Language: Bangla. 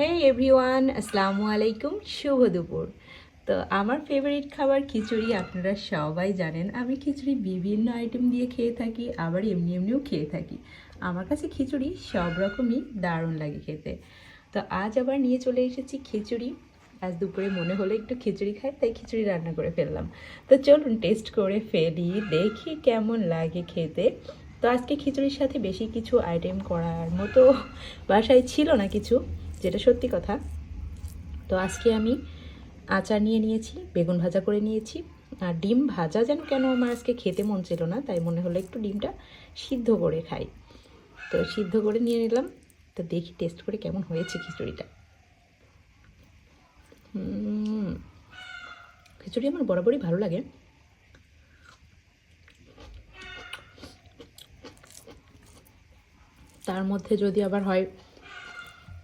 হে এভরিওয়ান আসসালামু আলাইকুম, শুভ দুপুর। তো আমার ফেভারিট খাবার খিচুড়ি আপনারা সবাই জানেন, আমি খিচুড়ি বিভিন্ন আইটেম দিয়ে খেয়ে থাকি, আবার এমনি এমনিও খেয়ে থাকি। আমার কাছে খিচুড়ি সব রকমই দারুণ লাগে খেতে। তো আজ আবার নিয়ে চলে এসেছি খিচুড়ি। আজ দুপুরে মনে হলো একটু খিচুড়ি খাই, তাই খিচুড়ি রান্না করে ফেললাম। তো চলুন টেস্ট করে ফেলি, দেখি কেমন লাগে খেতে। তো আজকে খিচুড়ির সাথে বেশি কিছু আইটেম করার মতো বাসায় ছিল না কিছু। যেটা সত্যি কথা, তো আজকে আমি আচার নিয়ে নিয়েছি, বেগুন ভাজা করে নিয়েছি। আর ডিম ভাজা যেন কেন আমার আজকে খেতে মন ছিল না, তাই মনে হলো একটু ডিমটা সিদ্ধ করে খাই। তো সিদ্ধ করে নিয়ে নিলাম, তো দেখি টেস্ট করে কেমন হয়েছে খিচুড়িটা। খিচুড়ি আমার বরাবরই ভালো লাগে। তার মধ্যে যদি আবার হয়